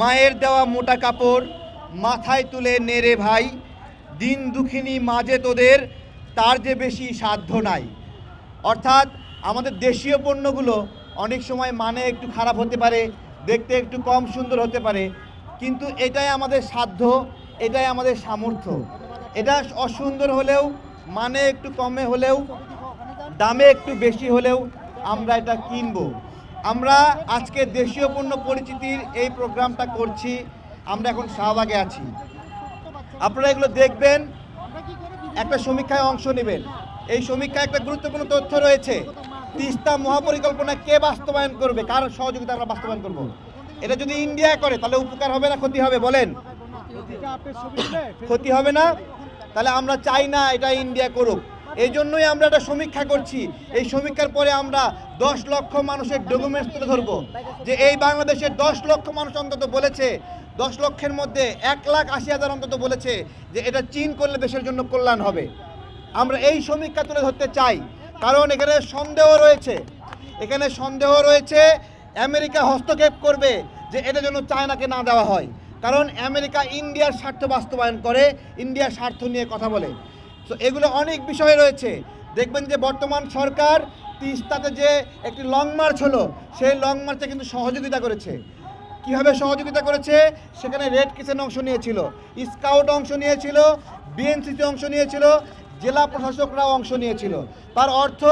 মায়ের দেওয়া মোটা কাপড় মাথায় তুলে নেড়ে ভাই, দিন দুঃখিনী মাঝে তোদের, তার যে বেশি সাধ্য নাই। অর্থাৎ আমাদের দেশীয় পণ্যগুলো অনেক সময় মানে একটু খারাপ হতে পারে, দেখতে একটু কম সুন্দর হতে পারে, কিন্তু এটাই আমাদের সাধ্য, এটাই আমাদের সামর্থ্য। এটা অসুন্দর হলেও মানে একটু কমে হলেও, দামে একটু বেশি হলেও আমরা এটা কিনবো। আমরা আজকে দেশীয় পণ্য পরিচিতির এই প্রোগ্রামটা করছি। আমরা এখন শাহবাগে আছি। আপনারা এগুলো দেখবেন, একটা সমীক্ষায় অংশ নেবেন। এই সমীক্ষায় একটা গুরুত্বপূর্ণ তথ্য রয়েছে। তিস্তা মহাপরিকল্পনা কে বাস্তবায়ন করবে? কার সহযোগিতা আমরা বাস্তবায়ন করব? এটা যদি ইন্ডিয়া করে, তাহলে উপকার হবে না, ক্ষতি হবে? বলেন। ক্ষতি হবে না? তাহলে আমরা চাই না এটা ইন্ডিয়া করুক। এই জন্যই আমরা একটা সমীক্ষা করছি। এই সমীক্ষার পরে আমরা দশ লক্ষ মানুষের ডকুমেন্টস তুলে ধরবো। যে এই বাংলাদেশের দশ লক্ষ মানুষ অন্তত বলেছে, দশ লক্ষের মধ্যে এক লাখ আশি হাজার অন্তত বলেছে যে এটা চীন করলে দেশের জন্য কল্যাণ হবে। আমরা এই সমীক্ষা তুলে ধরতে চাই, কারণ এখানে সন্দেহ রয়েছে। এখানে সন্দেহ রয়েছে, আমেরিকা হস্তক্ষেপ করবে যে এটা যেন চায়নাকে না দেওয়া হয়। কারণ আমেরিকা ইন্ডিয়ার স্বার্থ বাস্তবায়ন করে, ইন্ডিয়ার স্বার্থ নিয়ে কথা বলে। তো এগুলো অনেক বিষয় রয়েছে। দেখবেন যে বর্তমান সরকার তিস্তাতে যে একটি লং মার্চ হলো, সেই লং মার্চে কিন্তু সহযোগিতা করেছে। কীভাবে সহযোগিতা করেছে? সেখানে রেড কিচেন অংশ নিয়েছিল, স্কাউট অংশ নিয়েছিল, বিএনসিতে অংশ নিয়েছিল, জেলা প্রশাসকরাও অংশ নিয়েছিল। তার অর্থ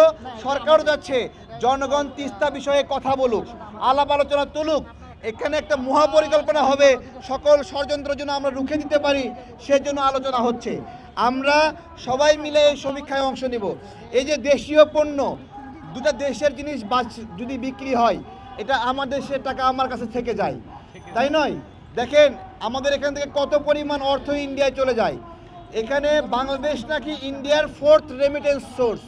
সরকারও যাচ্ছে, জনগণ তিস্তা বিষয়ে কথা বলুক, আলাপ আলোচনা তুলুক এখানে একটা মহাপরিকল্পনা হবে। সকল ষড়যন্ত্রের জন্য আমরা রুখে দিতে পারি, সেজন্য আলোচনা হচ্ছে। আমরা সবাই মিলে এই সমীক্ষায় অংশ নেব। এই যে দেশীয় পণ্য, দুটা দেশের জিনিস যদি বিক্রি হয়, এটা আমার দেশের টাকা আমার কাছে থেকে যায়। তাই নয়? দেখেন, আমাদের এখান থেকে কত পরিমাণ অর্থ ইন্ডিয়ায় চলে যায়। এখানে বাংলাদেশ নাকি ইন্ডিয়ার ফোর্থ রেমিটেন্স সোর্স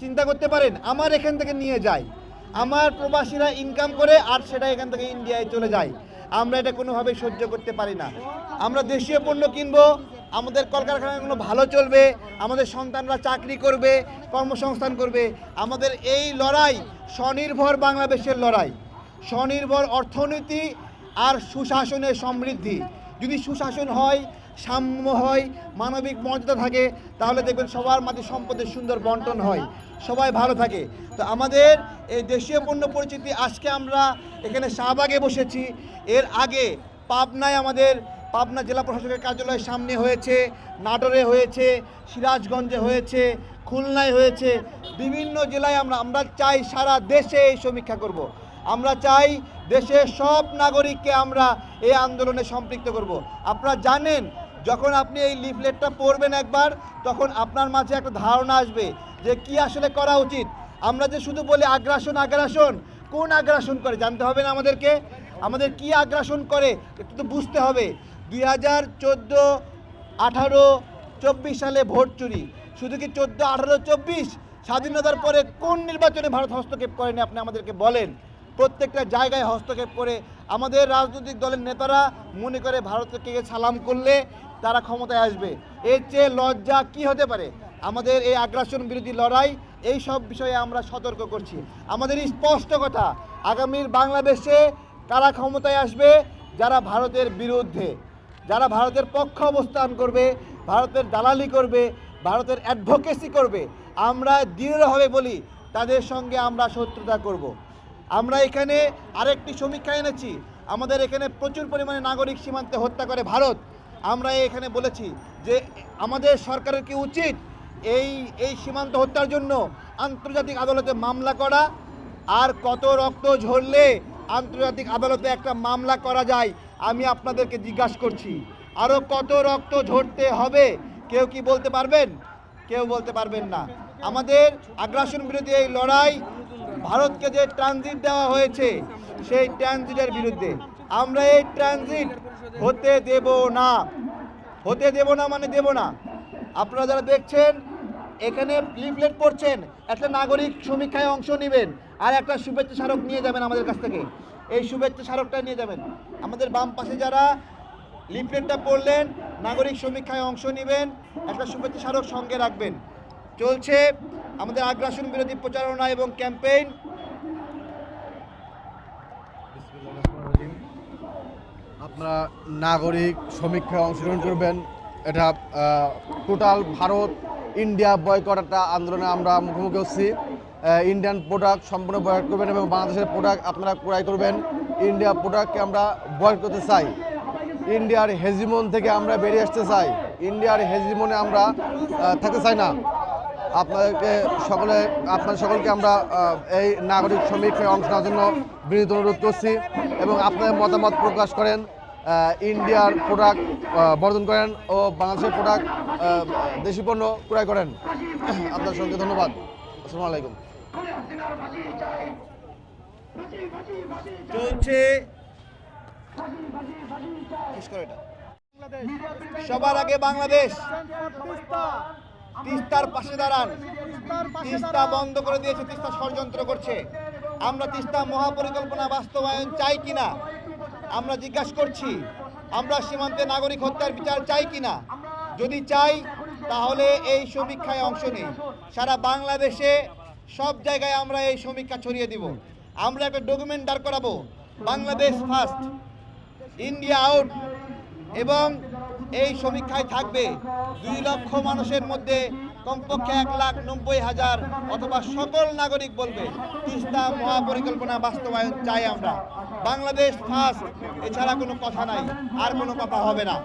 চিন্তা করতে পারেন, আমার এখান থেকে নিয়ে যায়। আমার প্রবাসীরা ইনকাম করে আর সেটা এখান থেকে ইন্ডিয়ায় চলে যায়। আমরা এটা কোনোভাবেই সহ্য করতে পারি না। আমরা দেশীয় পণ্য কিনবো, আমাদের কলকারখানাগুলো ভালো চলবে, আমাদের সন্তানরা চাকরি করবে, কর্মসংস্থান করবে। আমাদের এই লড়াই স্বনির্ভর বাংলাদেশের লড়াই। স্বনির্ভর অর্থনীতি আর সুশাসনের সমৃদ্ধি। যদি সুশাসন হয়, সাম্য হয়, মানবিক মর্যাদা থাকে, তাহলে দেখবেন সবার মাঝে সম্পদের সুন্দর বন্টন হয়। সবাই ভালো থাকে। তো আমাদের এই দেশীয় পণ্য পরিচিতি, আজকে আমরা এখানে শাহবাগে বসেছি এর আগে পাবনায় আমাদের পাবনা জেলা প্রশাসকের কার্যালয়ের সামনে হয়েছে, নাটোরে হয়েছে, সিরাজগঞ্জে হয়েছে, খুলনায় হয়েছে বিভিন্ন জেলায় আমরা আমরা চাই সারা দেশে এই সমীক্ষা করব। আমরা চাই দেশের সব নাগরিককে আমরা এই আন্দোলনে সম্পৃক্ত করব। আপনারা জানেন, যখন আপনি এই লিফলেটটা পড়বেন একবার, তখন আপনার মাঝে একটা ধারণা আসবে যে কি আসলে করা উচিত আমরা যে শুধু বলি আগ্রাসন আগ্রাসন, কোন আগ্রাসন করে? জানতে হবে না আমাদেরকে। আমাদের কি আগ্রাসন করে? একটু তো বুঝতে হবে। দুই হাজার চোদ্দ, আঠারো, চব্বিশ সালে ভোট চুরি। শুধু কি চোদ্দ, আঠারো, চব্বিশ? স্বাধীনতার পরে কোন নির্বাচনে ভারত হস্তক্ষেপ করেনি আপনি আমাদেরকে বলেন। প্রত্যেকটা জায়গায় হস্তক্ষেপ করে আমাদের রাজনৈতিক দলের নেতারা মনে করে ভারতকে সালাম করলে তারা ক্ষমতায় আসবে। এর চেয়ে লজ্জা কি হতে পারে? আমাদের এই আগ্রাসন বিরোধী লড়াই এই সব বিষয়ে আমরা সতর্ক করছি। আমাদের স্পষ্ট কথা, আগামীর বাংলাদেশে কারা ক্ষমতায় আসবে? যারা ভারতের বিরুদ্ধে, যারা ভারতের পক্ষ অবস্থান করবে, ভারতের দালালি করবে, ভারতের অ্যাডভোকেসি করবে, আমরা দৃঢ়ভাবে বলি, তাদের সঙ্গে আমরা শত্রুতা করব। আমরা এখানে আরেকটি সমীক্ষা এনেছি, আমাদের এখানে প্রচুর পরিমাণে নাগরিক সীমান্তে হত্যা করে ভারত। আমরা এখানে বলেছি যে আমাদের সরকারের কি উচিত এই এই সীমান্ত হত্যার জন্য আন্তর্জাতিক আদালতে মামলা করা। আর কত রক্ত ঝরলে আন্তর্জাতিক আদালতে একটা মামলা করা যায়, আমি আপনাদেরকে জিজ্ঞাসা করছি। আরও কত রক্ত ঝরতে হবে, কেউ কি বলতে পারবেন? কেউ বলতে পারবেন না। আমাদের আগ্রাসন বিরোধী এই লড়াই ভারতকে যে ট্রানজিট দেওয়া হয়েছে, সেই ট্রানজিটের বিরুদ্ধে। আমরা এই ট্রানজিট হতে দেব না। হতে দেব না মানে দেব না। আপনারা যারা দেখছেন এখানে লিফলেট পড়ছেন একটা নাগরিক সমীক্ষায় অংশ নেবেন আর একটা শুভেচ্ছা স্মারক নিয়ে যাবেন আমাদের কাছ থেকে। এই শুভেচ্ছা স্মারকটা নিয়ে যাবেন। আমাদের বাম পাশে যারা লিফলেটটা পড়লেন নাগরিক সমীক্ষায় অংশ নেবেন, একটা শুভেচ্ছা স্মারক সঙ্গে রাখবেন। চলছে আমাদের আগ্রাসন বিরোধী প্রচারণা এবং ক্যাম্পেইন। আপনারা নাগরিক সমীক্ষায় অংশগ্রহণ করবেন। এটা টোটাল ভারত ইন্ডিয়া বয়কট একটা আন্দোলনে আমরা মুখোমুখি হচ্ছি। ইন্ডিয়ান প্রোডাক্ট সম্পূর্ণ বয়কট করবেন এবং বাংলাদেশের প্রোডাক্ট আপনারা ক্রয় করবেন। ইন্ডিয়া প্রোডাক্টকে আমরা বয়কট করতে চাই। ইন্ডিয়ার হেজিমন থেকে আমরা বেরিয়ে আসতে চাই। ইন্ডিয়ার হেজিমনে আমরা থাকতে চাই না। আপনাদেরকে সকলে আপনার সকলকে আমরা এই নাগরিক সমীক্ষায় অংশ নেওয়ার জন্য বিনীত অনুরোধ করছি এবং আপনাদের মতামত প্রকাশ করেন। ইন্ডিয়ার প্রোডাক্ট বর্জন করেন ও বাংলাদেশের প্রোডাক্ট দেশি পণ্য ক্রয় করেন। আপনার সঙ্গে ধন্যবাদ। আসসালামু আলাইকুম। চলছে। সবার আগে বাংলাদেশ। তিস্তার পাশে দাঁড়ান। তিস্তা বন্ধ করে দিয়েছে, তিস্তা ষড়যন্ত্র করছে। আমরা তিস্তা মহাপরিকল্পনা বাস্তবায়ন চাই কিনা? আমরা জিজ্ঞাসা করছি, আমরা সীমান্তে নাগরিক হত্যার বিচার চাই কিনা? যদি চাই, তাহলে এই সমীক্ষায় অংশ নেই সারা বাংলাদেশে সব জায়গায় আমরা এই সমীক্ষা ছড়িয়ে দিব। আমরা একটা ডকুমেন্ট দাঁড় করাবো, বাংলাদেশ ফার্স্ট ইন্ডিয়া আউট এবং এই সমীক্ষায় থাকবে দুই লক্ষ মানুষের মধ্যে কমপক্ষে এক লাখ নব্বই হাজার অথবা সকল নাগরিক বলবে, তিস্তা মহাপরিকল্পনা বাস্তবায়ন চাই আমরা। বাংলাদেশ ফার্স্ট এছাড়া কোনো কথা নাই, আর কোনো কথা হবে না।